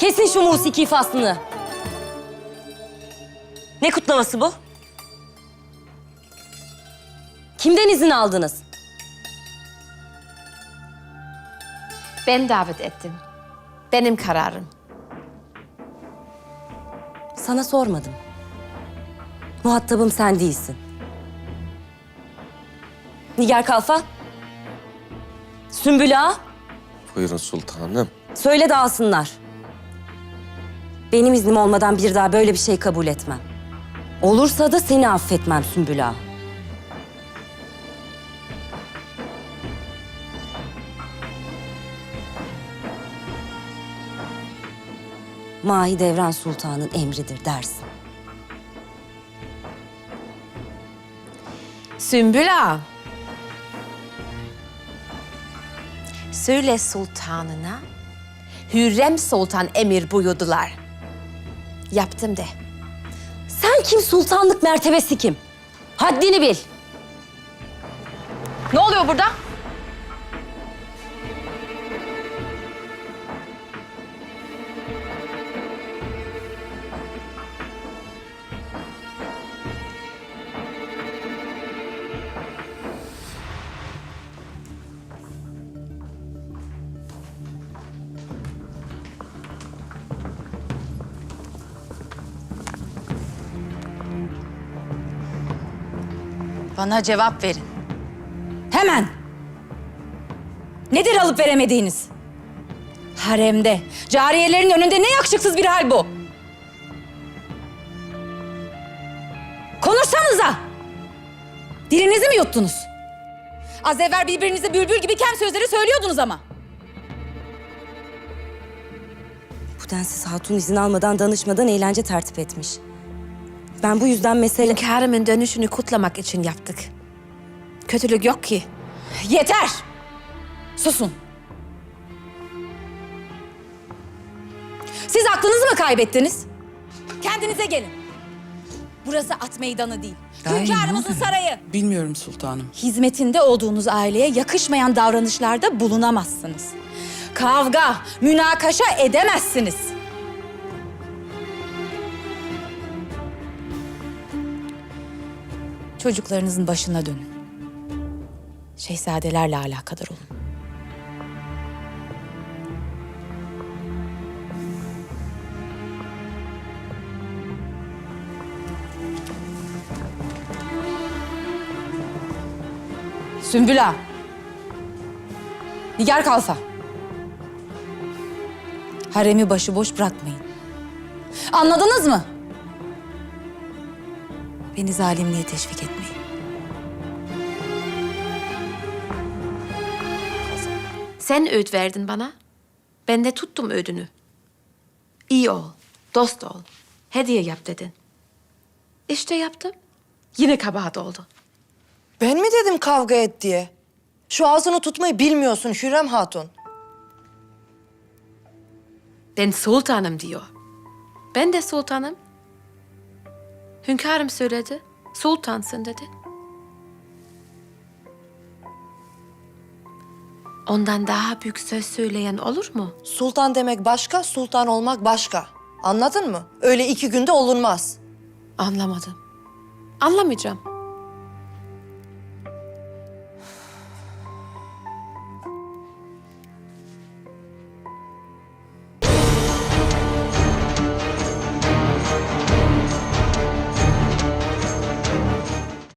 Kesin şu musiki faslını. Ne kutlaması bu? Kimden izin aldınız? Ben davet ettim. Benim kararım. Sana sormadım. Muhatabım sen değilsin. Nigar Kalfa. Sümbül Ağa. Buyurun sultanım. Söyle dağılsınlar. Benim iznim olmadan bir daha böyle bir şey kabul etmem. Olursa da seni affetmem Sümbül Ağa. Mahidevran Sultan'ın emridir dersin. Sümbül Ağa. Söyle sultanına. Hürrem Sultan emir buyurdular. Yaptım de. Sen kim sultanlık mertebesi kim? Haddini bil. Ne oluyor burada? Bana cevap verin. Hemen. Nedir alıp veremediğiniz? Haremde, cariyelerin önünde ne yakışıksız bir hal bu? Konuşsanıza! Dilinizi mi yuttunuz? Az evvel birbirinize bülbül gibi kem sözleri söylüyordunuz ama. Bu densiz hatun izin almadan danışmadan eğlence tertip etmiş. Ben bu yüzden mesele... Hünkârımın dönüşünü kutlamak için yaptık. Kötülük yok ki. Yeter! Susun. Siz aklınızı mı kaybettiniz? Kendinize gelin. Burası at meydanı değil. Dahi Hünkârımızın sarayı. Bilmiyorum sultanım. Hizmetinde olduğunuz aileye yakışmayan davranışlarda bulunamazsınız. Kavga, münakaşa edemezsiniz. Çocuklarınızın başına dönün. Şehzadelerle alakadar olun. Sümbül Ağa. Nigar Kalfa. Haremi başıboş bırakmayın. Anladınız mı? Beni zalimliğe teşvik etmeyin. Sen öğüt verdin bana. Ben de tuttum öğüdünü. İyi ol, dost ol, hediye yap dedin. İşte yaptım. Yine kabahat oldu. Ben mi dedim kavga et diye? Şu ağzını tutmayı bilmiyorsun Hürrem Hatun. Ben sultanım diyor. Ben de sultanım. Hünkârım söyledi. Sultansın dedi. Ondan daha büyük söz söyleyen olur mu? Sultan demek başka, sultan olmak başka. Anladın mı? Öyle iki günde olunmaz. Anlamadım. Anlamayacağım.